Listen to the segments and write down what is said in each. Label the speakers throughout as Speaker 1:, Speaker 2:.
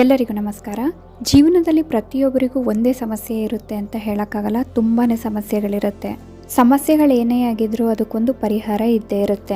Speaker 1: ಎಲ್ಲರಿಗೂ ನಮಸ್ಕಾರ. ಜೀವನದಲ್ಲಿ ಪ್ರತಿಯೊಬ್ಬರಿಗೂ ಒಂದೇ ಸಮಸ್ಯೆ ಇರುತ್ತೆ ಅಂತ ಹೇಳೋಕ್ಕಾಗಲ್ಲ ತುಂಬಾ ಸಮಸ್ಯೆಗಳಿರುತ್ತೆ. ಸಮಸ್ಯೆಗಳೇನೇ ಆಗಿದ್ರೂ ಅದಕ್ಕೊಂದು ಪರಿಹಾರ ಇದ್ದೇ ಇರುತ್ತೆ.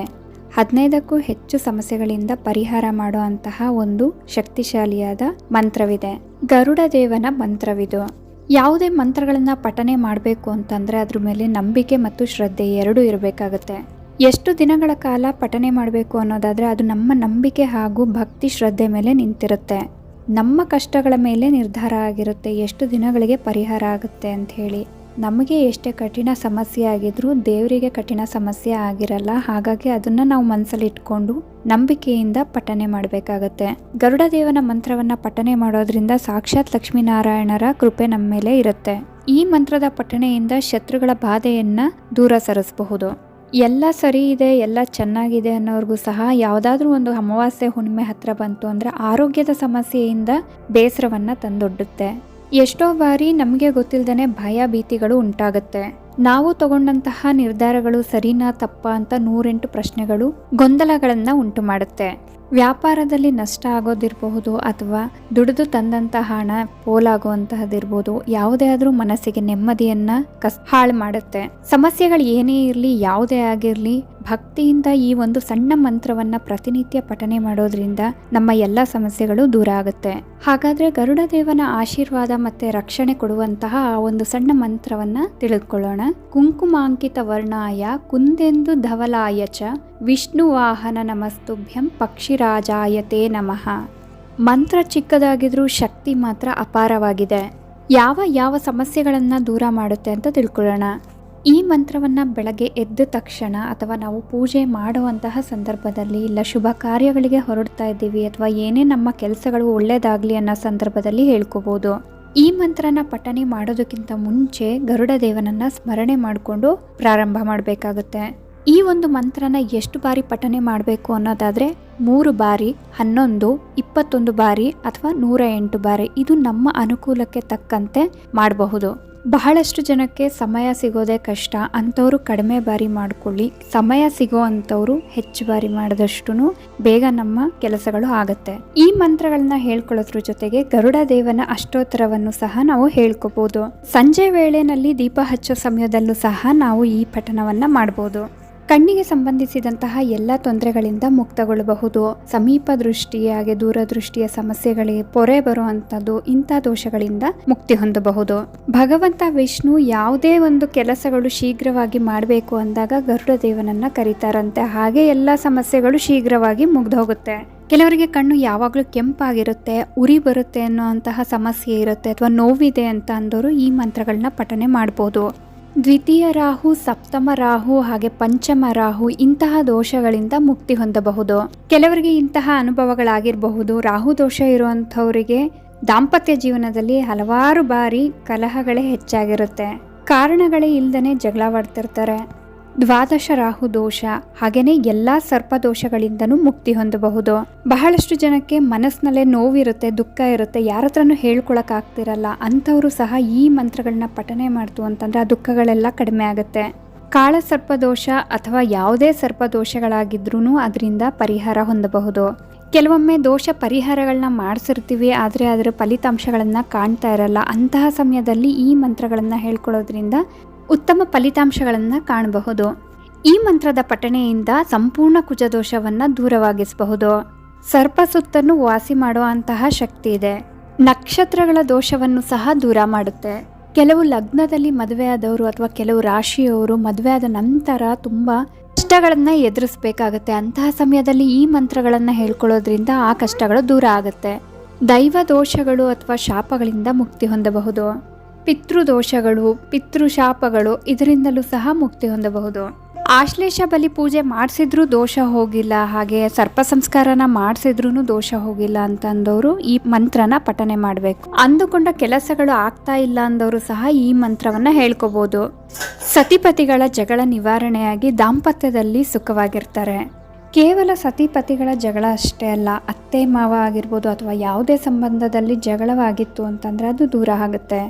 Speaker 1: ಹದಿನೈದಕ್ಕೂ ಹೆಚ್ಚು ಸಮಸ್ಯೆಗಳಿಂದ ಪರಿಹಾರ ಮಾಡೋ ಅಂತಹ ಒಂದು ಶಕ್ತಿಶಾಲಿಯಾದ ಮಂತ್ರವಿದೆ. ಗರುಡ ದೇವನ ಮಂತ್ರವಿದು. ಯಾವುದೇ ಮಂತ್ರಗಳನ್ನು ಪಠನೆ ಮಾಡಬೇಕು ಅಂತಂದ್ರೆ ಅದ್ರ ಮೇಲೆ ನಂಬಿಕೆ ಮತ್ತು ಶ್ರದ್ಧೆ ಎರಡೂ ಇರಬೇಕಾಗುತ್ತೆ. ಎಷ್ಟು ದಿನಗಳ ಕಾಲ ಪಠನೆ ಮಾಡಬೇಕು ಅನ್ನೋದಾದ್ರೆ ಅದು ನಮ್ಮ ನಂಬಿಕೆ ಹಾಗೂ ಭಕ್ತಿ ಶ್ರದ್ಧೆ ಮೇಲೆ ನಿಂತಿರುತ್ತೆ. ನಮ್ಮ ಕಷ್ಟಗಳ ಮೇಲೆ ನಿರ್ಧಾರ ಆಗಿರುತ್ತೆ, ಎಷ್ಟು ದಿನಗಳಿಗೆ ಪರಿಹಾರ ಆಗುತ್ತೆ ಅಂತ ಹೇಳಿ. ನಮಗೆ ಎಷ್ಟೇ ಕಠಿಣ ಸಮಸ್ಯೆ ಆಗಿದ್ರೂ ದೇವರಿಗೆ ಕಠಿಣ ಸಮಸ್ಯೆ ಆಗಿರಲ್ಲ, ಹಾಗಾಗಿ ಅದನ್ನ ನಾವು ಮನಸ್ಸಲ್ಲಿ ಇಟ್ಕೊಂಡು ನಂಬಿಕೆಯಿಂದ ಪಠನೆ ಮಾಡಬೇಕಾಗತ್ತೆ. ಗರುಡ ದೇವನ ಮಂತ್ರವನ್ನ ಪಠನೆ ಮಾಡೋದ್ರಿಂದ ಸಾಕ್ಷಾತ್ ಲಕ್ಷ್ಮೀನಾರಾಯಣರ ಕೃಪೆ ನಮ್ಮ ಮೇಲೆ ಇರುತ್ತೆ. ಈ ಮಂತ್ರದ ಪಠಣೆಯಿಂದ ಶತ್ರುಗಳ ಬಾಧೆಯನ್ನು ದೂರ ಸರಿಸಬಹುದು. ಎಲ್ಲ ಸರಿ ಇದೆ, ಎಲ್ಲ ಚೆನ್ನಾಗಿದೆ ಅನ್ನೋರ್ಗೂ ಸಹ ಯಾವುದಾದ್ರೂ ಒಂದು ಅಮಾವಾಸ್ಯೆ ಹುಣ್ಣಿಮೆ ಹತ್ರ ಬಂತು ಅಂದರೆ ಆರೋಗ್ಯದ ಸಮಸ್ಯೆಯಿಂದ ಬೇಸರವನ್ನು ತಂದೊಡ್ಡುತ್ತೆ. ಎಷ್ಟೋ ಬಾರಿ ನಮಗೆ ಗೊತ್ತಿಲ್ಲದೇ ಭಯ ಭೀತಿಗಳು ಉಂಟಾಗುತ್ತೆ. ನಾವು ತಗೊಂಡಂತಹ ನಿರ್ಧಾರಗಳು ಸರಿನಾ ತಪ್ಪಾ ಅಂತ ನೂರೆಂಟು ಪ್ರಶ್ನೆಗಳು ಗೊಂದಲಗಳನ್ನು ಉಂಟು ಮಾಡುತ್ತೆ ವ್ಯಾಪಾರದಲ್ಲಿ ನಷ್ಟ ಆಗೋದಿರಬಹುದು ಅಥವಾ ದುಡಿದು ತಂದಂತ ಹಣ ಪೋಲಾಗುವಂತಹದಿರ್ಬೋದು ಯಾವುದೇ ಆದರೂ ಮನಸ್ಸಿಗೆ ನೆಮ್ಮದಿಯನ್ನ ಕಸ್, ಹಾಳು ಮಾಡುತ್ತೆ. ಸಮಸ್ಯೆಗಳು ಏನೇ ಇರಲಿ, ಯಾವುದೇ ಆಗಿರಲಿ, ಭಕ್ತಿಯಿಂದ ಈ ಒಂದು ಸಣ್ಣ ಮಂತ್ರವನ್ನ ಪ್ರತಿನಿತ್ಯ ಪಠನೆ ಮಾಡೋದ್ರಿಂದ ನಮ್ಮ ಎಲ್ಲ ಸಮಸ್ಯೆಗಳು ದೂರ ಆಗುತ್ತೆ. ಹಾಗಾದ್ರೆ ಗರುಡ ದೇವನ ಆಶೀರ್ವಾದ ಮತ್ತೆ ರಕ್ಷಣೆ ಕೊಡುವಂತಹ ಆ ಒಂದು ಸಣ್ಣ ಮಂತ್ರವನ್ನ ತಿಳಿದುಕೊಳ್ಳೋಣ. ಕುಂಕುಮಾಂಕಿತ ವರ್ಣಾಯ ಕುಂದೆಂದು ಧವಲಾಯ ಚ ವಿಷ್ಣು ವಾಹನ ನಮಸ್ತುಭ್ಯಂ ಪಕ್ಷಿರಾಜಾಯತೆ ನಮಃ. ಮಂತ್ರ ಚಿಕ್ಕದಾಗಿದ್ರೂ ಶಕ್ತಿ ಮಾತ್ರ ಅಪಾರವಾಗಿದೆ. ಯಾವ ಯಾವ ಸಮಸ್ಯೆಗಳನ್ನು ದೂರ ಮಾಡುತ್ತೆ ಅಂತ ತಿಳ್ಕೊಳ್ಳೋಣ. ಈ ಮಂತ್ರವನ್ನು ಬೆಳಗ್ಗೆ ಎದ್ದ ತಕ್ಷಣ ಅಥವಾ ನಾವು ಪೂಜೆ ಮಾಡುವಂತಹ ಸಂದರ್ಭದಲ್ಲಿ ಇಲ್ಲ ಶುಭ ಕಾರ್ಯಗಳಿಗೆ ಹೊರಡ್ತಾ ಇದ್ದೀವಿ ಅಥವಾ ಏನೇ ನಮ್ಮ ಕೆಲಸಗಳು ಒಳ್ಳೆಯದಾಗಲಿ ಅನ್ನೋ ಸಂದರ್ಭದಲ್ಲಿ ಹೇಳ್ಕೋಬೋದು. ಈ ಮಂತ್ರನ ಪಠನೆ ಮಾಡೋದಕ್ಕಿಂತ ಮುಂಚೆ ಗರುಡ ದೇವನನ್ನು ಸ್ಮರಣೆ ಮಾಡಿಕೊಂಡು ಪ್ರಾರಂಭ ಮಾಡಬೇಕಾಗುತ್ತೆ. ಈ ಒಂದು ಮಂತ್ರನ ಎಷ್ಟು ಬಾರಿ ಪಠನೆ ಮಾಡಬೇಕು ಅನ್ನೋದಾದ್ರೆ ಮೂರು ಬಾರಿ, ಹನ್ನೊಂದು, ಇಪ್ಪತ್ತೊಂದು ಬಾರಿ ಅಥವಾ ನೂರ ಎಂಟು ಬಾರಿ ಇದು ನಮ್ಮ ಅನುಕೂಲಕ್ಕೆ ತಕ್ಕಂತೆ ಮಾಡಬಹುದು. ಬಹಳಷ್ಟು ಜನಕ್ಕೆ ಸಮಯ ಸಿಗೋದೇ ಕಷ್ಟ. ಅಂಥವ್ರು ಕಡಿಮೆ ಬಾರಿ ಮಾಡ್ಕೊಳ್ಳಿ. ಸಮಯ ಸಿಗೋ ಅಂಥವ್ರು ಹೆಚ್ಚು ಬಾರಿ ಮಾಡಿದಷ್ಟು ಬೇಗ ನಮ್ಮ ಕೆಲಸಗಳು ಆಗುತ್ತೆ. ಈ ಮಂತ್ರಗಳನ್ನ ಹೇಳ್ಕೊಳ್ಳೋದ್ರ ಜೊತೆಗೆ ಗರುಡ ದೇವನ ಅಷ್ಟೋತ್ತರವನ್ನು ಸಹ ನಾವು ಹೇಳ್ಕೋಬಹುದು ಸಂಜೆ ವೇಳೆನಲ್ಲಿ ದೀಪ ಹಚ್ಚೋ ಸಮಯದಲ್ಲೂ ಸಹ ನಾವು ಈ ಪಠಣವನ್ನ ಮಾಡಬಹುದು ಕಣ್ಣಿಗೆ ಸಂಬಂಧಿಸಿದಂತಹ ಎಲ್ಲ ತೊಂದರೆಗಳಿಂದ ಮುಕ್ತಗೊಳ್ಳಬಹುದು. ಸಮೀಪ ದೃಷ್ಟಿ ಹಾಗೆ ದೂರದೃಷ್ಟಿಯ ಸಮಸ್ಯೆಗಳಿಗೆ ಪೊರೆ ಬರುವಂಥದ್ದು ಇಂಥ ದೋಷಗಳಿಂದ ಮುಕ್ತಿ ಹೊಂದಬಹುದು. ಭಗವಂತ ವಿಷ್ಣು ಯಾವುದೇ ಒಂದು ಕೆಲಸಗಳು ಶೀಘ್ರವಾಗಿ ಮಾಡಬೇಕು ಅಂದಾಗ ಗರುಡ ದೇವನನ್ನ ಕರೀತಾರಂತೆ. ಹಾಗೆ ಎಲ್ಲ ಸಮಸ್ಯೆಗಳು ಶೀಘ್ರವಾಗಿ ಮುಗ್ದೋಗುತ್ತೆ. ಕೆಲವರಿಗೆ ಕಣ್ಣು ಯಾವಾಗಲೂ ಕೆಂಪಾಗಿರುತ್ತೆ, ಉರಿ ಬರುತ್ತೆ ಅನ್ನೋ ಅಂತಹ ಸಮಸ್ಯೆ ಇರುತ್ತೆ ಅಥವಾ ನೋವಿದೆ ಅಂತ ಅಂದವರು ಈ ಮಂತ್ರಗಳನ್ನ ಪಠನೆ ಮಾಡ್ಬೋದು. ದ್ವಿತೀಯ ರಾಹು, ಸಪ್ತಮ ರಾಹು ಹಾಗೆ ಪಂಚಮ ರಾಹು ಇಂತಹ ದೋಷಗಳಿಂದ ಮುಕ್ತಿ ಹೊಂದಬಹುದು. ಕೆಲವರಿಗೆ ಇಂತಹ ಅನುಭವಗಳಾಗಿರಬಹುದು. ರಾಹು ದೋಷ ಇರುವಂಥವರಿಗೆ ದಾಂಪತ್ಯ ಜೀವನದಲ್ಲಿ ಹಲವಾರು ಬಾರಿ ಕಲಹಗಳೇ ಹೆಚ್ಚಾಗಿರುತ್ತೆ. ಕಾರಣಗಳೇ ಇಲ್ದನೆ ಜಗಳವಾಡ್ತಿರ್ತಾರೆ ದ್ವಾದಶ ರಾಹು ದೋಷ ಹಾಗೆಯೇ ಎಲ್ಲಾ ಸರ್ಪ ದೋಷಗಳಿಂದನೂ ಮುಕ್ತಿ ಹೊಂದಬಹುದು. ಬಹಳಷ್ಟು ಜನಕ್ಕೆ ಮನಸ್ಸಿನಲ್ಲೇ ನೋವಿರುತ್ತೆ, ದುಃಖ ಇರುತ್ತೆ ಯಾರ ಹತ್ರನೂ ಹೇಳ್ಕೊಳಕ್ ಆಗ್ತಿರಲ್ಲ ಅಂಥವ್ರು ಸಹ ಈ ಮಂತ್ರಗಳನ್ನ ಪಠನೆ ಮಾಡ್ತು ಅಂತಂದ್ರೆ ಆ ದುಃಖಗಳೆಲ್ಲ ಕಡಿಮೆ ಆಗುತ್ತೆ. ಕಾಳ ಸರ್ಪ ದೋಷ ಅಥವಾ ಯಾವುದೇ ಸರ್ಪ ದೋಷಗಳಾಗಿದ್ರೂ ಅದರಿಂದ ಪರಿಹಾರ ಹೊಂದಬಹುದು. ಕೆಲವೊಮ್ಮೆ ದೋಷ ಪರಿಹಾರಗಳನ್ನ ಮಾಡಿಸಿರ್ತೀವಿ, ಆದರೆ ಅದರ ಫಲಿತಾಂಶಗಳನ್ನು ಕಾಣ್ತಾ ಇರಲ್ಲ. ಅಂತಹ ಸಮಯದಲ್ಲಿ ಈ ಮಂತ್ರಗಳನ್ನು ಹೇಳ್ಕೊಳ್ಳೋದ್ರಿಂದ ಉತ್ತಮ ಫಲಿತಾಂಶಗಳನ್ನು ಕಾಣಬಹುದು. ಈ ಮಂತ್ರದ ಪಠಣೆಯಿಂದ ಸಂಪೂರ್ಣ ಕುಜದೋಷವನ್ನು ದೂರವಾಗಿಸಬಹುದು. ಸರ್ಪ ಸುತ್ತನ್ನು ವಾಸಿ ಮಾಡುವಂತಹ ಶಕ್ತಿ ಇದೆ. ನಕ್ಷತ್ರಗಳ ದೋಷವನ್ನು ಸಹ ದೂರ ಮಾಡುತ್ತೆ. ಕೆಲವು ಲಗ್ನದಲ್ಲಿ ಮದುವೆಯಾದವರು ಅಥವಾ ಕೆಲವು ರಾಶಿಯವರು ಮದುವೆಯಾದ ನಂತರ ತುಂಬ ಕಷ್ಟಗಳನ್ನು ಎದುರಿಸಬೇಕಾಗತ್ತೆ. ಅಂತಹ ಸಮಯದಲ್ಲಿ ಈ ಮಂತ್ರಗಳನ್ನು ಹೇಳ್ಕೊಳ್ಳೋದ್ರಿಂದ ಆ ಕಷ್ಟಗಳು ದೂರ ಆಗುತ್ತೆ. ದೈವ ದೋಷಗಳು ಅಥವಾ ಶಾಪಗಳಿಂದ ಮುಕ್ತಿ ಹೊಂದಬಹುದು. ಪಿತೃದೋಷಗಳು, ಪಿತೃಶಾಪಗಳು ಇದರಿಂದಲೂ ಸಹ ಮುಕ್ತಿ ಹೊಂದಬಹುದು. ಆಶ್ಲೇಷ ಬಲಿ ಪೂಜೆ ಮಾಡಿಸಿದ್ರೂ ದೋಷ ಹೋಗಿಲ್ಲ, ಹಾಗೆ ಸರ್ಪ ಸಂಸ್ಕಾರನ ಮಾಡಿಸಿದ್ರೂ ದೋಷ ಹೋಗಿಲ್ಲ ಅಂತ ಅಂದವರು ಈ ಮಂತ್ರನ ಪಠನೆ ಮಾಡಬೇಕು. ಅಂದುಕೊಂಡ ಕೆಲಸಗಳು ಆಗ್ತಾ ಇಲ್ಲ ಅಂದವರು ಸಹ ಈ ಮಂತ್ರವನ್ನ ಹೇಳ್ಕೋಬಹುದು ಸತಿಪತಿಗಳ ಜಗಳ ನಿವಾರಣೆಯಾಗಿ ದಾಂಪತ್ಯದಲ್ಲಿ ಸುಖವಾಗಿರ್ತಾರೆ. ಕೇವಲ ಸತಿಪತಿಗಳ ಜಗಳ ಅಷ್ಟೇ ಅಲ್ಲ, ಅತ್ತೆ ಮಾವ ಆಗಿರ್ಬೋದು ಅಥವಾ ಯಾವುದೇ ಸಂಬಂಧದಲ್ಲಿ ಜಗಳವಾಗಿತ್ತು ಅಂತಂದ್ರೆ ಅದು ದೂರ ಆಗುತ್ತೆ.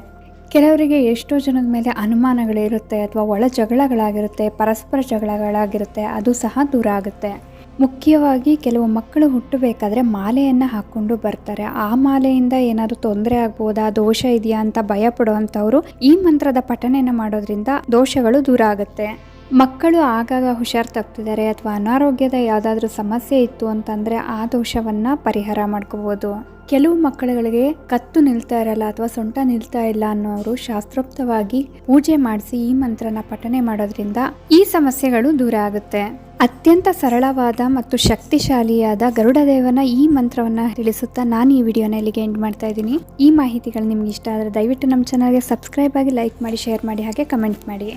Speaker 1: ಕೆಲವರಿಗೆ ಎಷ್ಟೋ ಜನದ ಮೇಲೆ ಅನುಮಾನಗಳಿರುತ್ತೆ ಅಥವಾ ಒಳ ಜಗಳಗಳಾಗಿರುತ್ತೆ, ಪರಸ್ಪರ ಜಗಳಗಳಾಗಿರುತ್ತೆ, ಅದು ಸಹ ದೂರ ಆಗುತ್ತೆ. ಮುಖ್ಯವಾಗಿ ಕೆಲವು ಮಕ್ಕಳು ಹುಟ್ಟಬೇಕಾದ್ರೆ ಮಾಲೆಯನ್ನು ಹಾಕ್ಕೊಂಡು ಬರ್ತಾರೆ. ಆ ಮಾಲೆಯಿಂದ ಏನಾದರೂ ತೊಂದರೆ ಆಗ್ಬೋದಾ, ದೋಷ ಇದೆಯಾ ಅಂತ ಭಯ ಪಡುವಂಥವ್ರು ಈ ಮಂತ್ರದ ಪಠನೆಯನ್ನು ಮಾಡೋದ್ರಿಂದ ದೋಷಗಳು ದೂರ ಆಗುತ್ತೆ. ಮಕ್ಕಳು ಆಗಾಗ ಹುಷಾರ್ ತಪ್ತಿದ್ದಾರೆ ಅಥವಾ ಅನಾರೋಗ್ಯದ ಯಾವುದಾದ್ರೂ ಸಮಸ್ಯೆ ಇತ್ತು ಅಂತಂದರೆ ಆ ದೋಷವನ್ನು ಪರಿಹಾರ ಮಾಡ್ಕೋಬೋದು. ಕೆಲವು ಮಕ್ಕಳುಗಳಿಗೆ ಕತ್ತು ನಿಲ್ತಾ ಇರಲ್ಲ ಅಥವಾ ಸೊಂಟ ನಿಲ್ತಾ ಇಲ್ಲ ಅನ್ನೋರು ಶಾಸ್ತ್ರೋಕ್ತವಾಗಿ ಪೂಜೆ ಮಾಡಿಸಿ ಈ ಮಂತ್ರನ ಪಠನೆ ಮಾಡೋದ್ರಿಂದ ಈ ಸಮಸ್ಯೆಗಳು ದೂರ ಆಗುತ್ತೆ. ಅತ್ಯಂತ ಸರಳವಾದ ಮತ್ತು ಶಕ್ತಿಶಾಲಿಯಾದ ಗರುಡದೇವನ ಈ ಮಂತ್ರವನ್ನ ತಿಳಿಸುತ್ತಾ ನಾನು ಈ ವಿಡಿಯೋನ ಇಲ್ಲಿಗೆ ಎಂಡ್ ಮಾಡ್ತಾ ಇದ್ದೀನಿ. ಈ ಮಾಹಿತಿಗಳು ನಿಮ್ಗೆ ಇಷ್ಟ ಆದರೆ ದಯವಿಟ್ಟು ನಮ್ಮ ಚಾನಲ್ಗೆ ಸಬ್ಸ್ಕ್ರೈಬ್ ಆಗಿ ಲೈಕ್ ಮಾಡಿ ಶೇರ್ ಮಾಡಿ, ಹಾಗೆ ಕಮೆಂಟ್ ಮಾಡಿ.